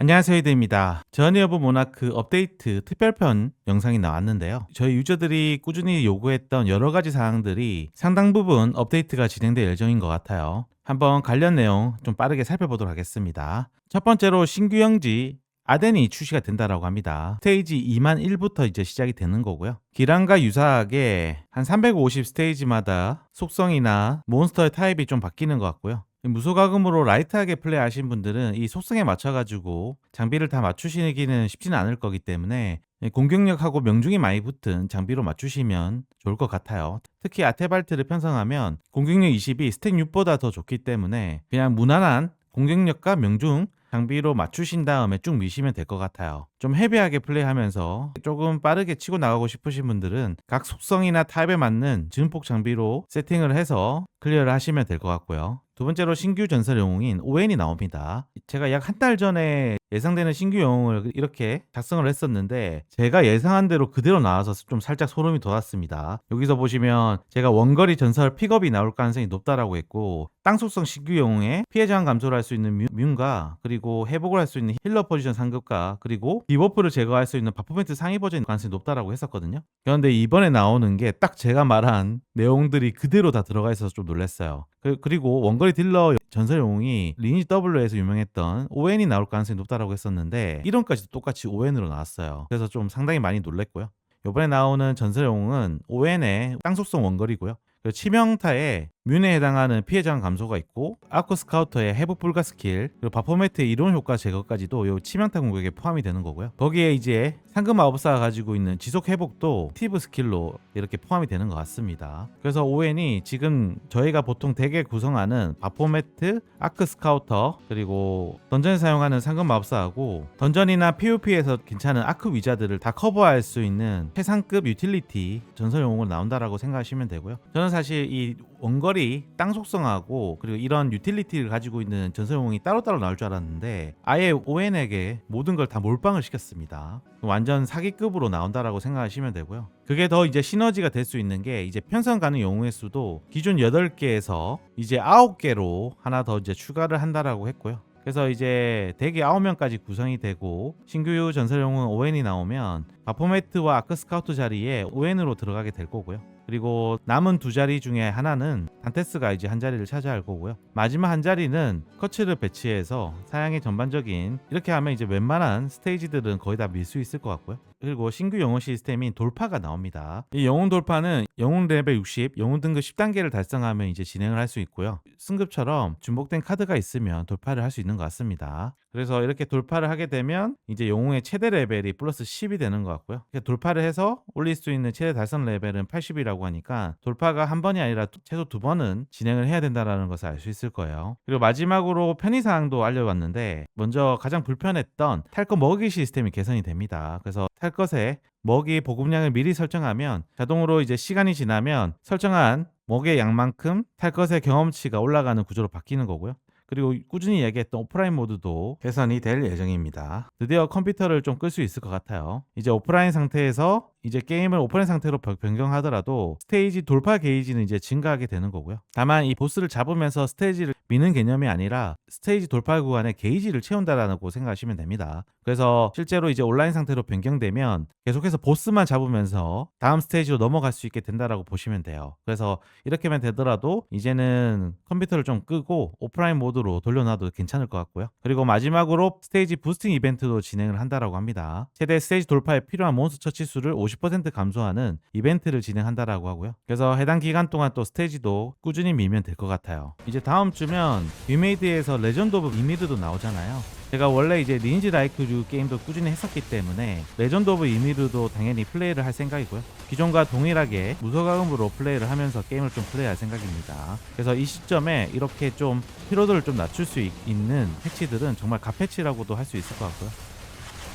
안녕하세요 히드입니다. 전여부 모나크 업데이트 특별편 영상이 나왔는데요. 저희 유저들이 꾸준히 요구했던 여러 가지 사항들이 상당 부분 업데이트가 진행될 예정인 것 같아요. 한번 관련 내용 좀 빠르게 살펴보도록 하겠습니다. 첫 번째로 신규 영지 아덴이 출시가 된다라고 합니다. 스테이지 2만 1부터 이제 시작이 되는 거고요. 기란과 유사하게 한 350 스테이지마다 속성이나 몬스터의 타입이 좀 바뀌는 것 같고요. 무소가금으로 라이트하게 플레이하신 분들은 이 속성에 맞춰가지고 장비를 다 맞추시기는 쉽지는 않을 거기 때문에 공격력하고 명중이 많이 붙은 장비로 맞추시면 좋을 것 같아요. 특히 아테발트를 편성하면 공격력 20이 스택 6보다 더 좋기 때문에 그냥 무난한 공격력과 명중 장비로 맞추신 다음에 쭉 미시면 될 것 같아요. 좀 헤비하게 플레이하면서 조금 빠르게 치고 나가고 싶으신 분들은 각 속성이나 타입에 맞는 증폭 장비로 세팅을 해서 클리어를 하시면 될 것 같고요. 두 번째로 신규 전설 영웅인 ON이 나옵니다. 제가 약 한 달 전에 예상되는 신규 영웅을 이렇게 작성을 했었는데 제가 예상한 대로 그대로 나와서 좀 살짝 소름이 돋았습니다. 여기서 보시면 제가 원거리 전설 픽업이 나올 가능성이 높다라고 했고 땅 속성 신규 영웅에 피해 저항 감소를 할 수 있는 뮤- 뮨과 그리고 회복을 할 수 있는 힐러 포지션 상급과 그리고 디버프를 제거할 수 있는 바포멘트 상위 버전 가능성이 높다라고 했었거든요. 그런데 이번에 나오는 게 딱 제가 말한 내용들이 그대로 다 들어가 있어서 좀 놀랐어요. 그, 그리고 원거리 딜러 전설 영웅이 리니지 W에서 유명했던 ON이 나올 가능성이 높다라고 했었는데 이론까지도 똑같이 ON으로 나왔어요. 그래서 좀 상당히 많이 놀랬고요. 이번에 나오는 전설 영웅은 ON의 땅속성 원거리고요. 치명타에 뮨에 해당하는 피해 저항 감소가 있고 아쿠 스카우터의 회복 불가 스킬 그리고 바포매트의 이론 효과 제거까지도 요 치명타 공격에 포함이 되는 거고요. 거기에 이제 상금 마법사가 가지고 있는 지속 회복도 티브 스킬로 이렇게 포함이 되는 것 같습니다. 그래서 ON이 지금 저희가 보통 대개 구성하는 바포매트, 아크 스카우터 그리고 던전에 사용하는 상금 마법사하고 던전이나 PVP에서 괜찮은 아크 위자들을 다 커버할 수 있는 최상급 유틸리티 전설 영웅으로 나온다라고 생각하시면 되고요. 저는 사실 이 원거리 땅 속성하고 그리고 이런 유틸리티를 가지고 있는 전설 영웅이 따로따로 나올 줄 알았는데 아예 ON에게 모든 걸 다 몰빵을 시켰습니다. 완전 사기급으로 나온다라고 생각하시면 되고요. 그게 더 이제 시너지가 될 수 있는 게 이제 편성 가능 영웅의 수도 기존 8개에서 이제 9개로 하나 더 이제 추가를 한다라고 했고요. 그래서 이제 대개 9명까지 구성이 되고 신규 전설 영웅 ON이 나오면 바포매트와 아크 스카우트 자리에 ON으로 들어가게 될 거고요. 그리고 남은 두 자리 중에 하나는 단테스가 이제 한 자리를 차지할 거고요. 마지막 한 자리는 커츠를 배치해서 사양의 전반적인 이렇게 하면 이제 웬만한 스테이지들은 거의 다 밀 수 있을 것 같고요. 그리고 신규 영웅 시스템인 돌파가 나옵니다. 이 영웅 돌파는 영웅 레벨 60, 영웅 등급 10단계를 달성하면 이제 진행을 할 수 있고요. 승급처럼 중복된 카드가 있으면 돌파를 할 수 있는 것 같습니다. 그래서 이렇게 돌파를 하게 되면 이제 영웅의 최대 레벨이 플러스 10이 되는 것 같고요. 돌파를 해서 올릴 수 있는 최대 달성 레벨은 80이라고 하니까 돌파가 한 번이 아니라 두- 최소 두 번은 진행을 해야 된다라는 것을 알 수 있을 거예요. 그리고 마지막으로 편의 사항도 알려왔는데 먼저 가장 불편했던 탈것 먹이 시스템이 개선이 됩니다. 그래서 탈 것에 먹이 보급량을 미리 설정하면 자동으로 이제 시간이 지나면 설정한 먹의 양만큼 탈 것의 경험치가 올라가는 구조로 바뀌는 거고요. 그리고 꾸준히 얘기했던 오프라인 모드도 개선이 될 예정입니다. 드디어 컴퓨터를 좀 끌 수 있을 것 같아요. 이제 오프라인 상태에서 이제 게임을 오프라인 상태로 변- 변경하더라도 스테이지 돌파 게이지는 이제 증가하게 되는 거고요. 다만 이 보스를 잡으면서 스테이지를 미는 개념이 아니라 스테이지 돌파 구간에 게이지를 채운다라고 생각하시면 됩니다. 그래서 실제로 이제 온라인 상태로 변경되면 계속해서 보스만 잡으면서 다음 스테이지로 넘어갈 수 있게 된다라고 보시면 돼요. 그래서 이렇게만 되더라도 이제는 컴퓨터를 좀 끄고 오프라인 모드로 돌려놔도 괜찮을 것 같고요. 그리고 마지막으로 스테이지 부스팅 이벤트도 진행을 한다라고 합니다. 최대 스테이지 돌파에 필요한 몬스터 처치 수를 50% 감소하는 이벤트를 진행한다라고 하고요. 그래서 해당 기간 동안 또 스테이지도 꾸준히 밀면 될 것 같아요. 이제 다음 주면 위메이드에서 레전드 오브 이미드도 나오잖아요. 제가 원래 이제 리니지 라이크 류 게임도 꾸준히 했었기 때문에 레전드 오브 이미르도 당연히 플레이를 할 생각이고요. 기존과 동일하게 무소가음으로 플레이를 하면서 게임을 좀 플레이할 생각입니다. 그래서 이 시점에 이렇게 좀 피로도를 좀 낮출 수 있- 있는 패치들은 정말 갓패치라고도 할 수 있을 것 같고요.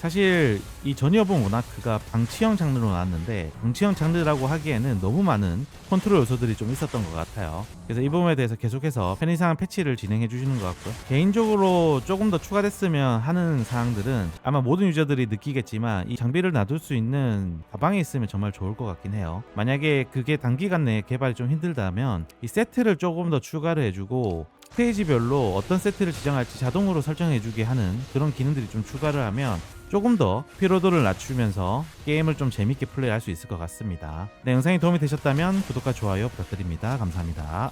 사실 이 전여봉 모나크가 방치형 장르로 나왔는데 방치형 장르라고 하기에는 너무 많은 컨트롤 요소들이 좀 있었던 것 같아요. 그래서 이 부분에 대해서 계속해서 편의상 패치를 진행해 주시는 것 같고요. 개인적으로 조금 더 추가됐으면 하는 사항들은 아마 모든 유저들이 느끼겠지만 이 장비를 놔둘 수 있는 가방에 있으면 정말 좋을 것 같긴 해요. 만약에 그게 단기간 내에 개발이 좀 힘들다면 이 세트를 조금 더 추가를 해주고 스테이지별로 어떤 세트를 지정할지 자동으로 설정해주게 하는 그런 기능들이 좀 추가를 하면 조금 더 피로도를 낮추면서 게임을 좀 재밌게 플레이할 수 있을 것 같습니다. 네, 영상이 도움이 되셨다면 구독과 좋아요 부탁드립니다. 감사합니다.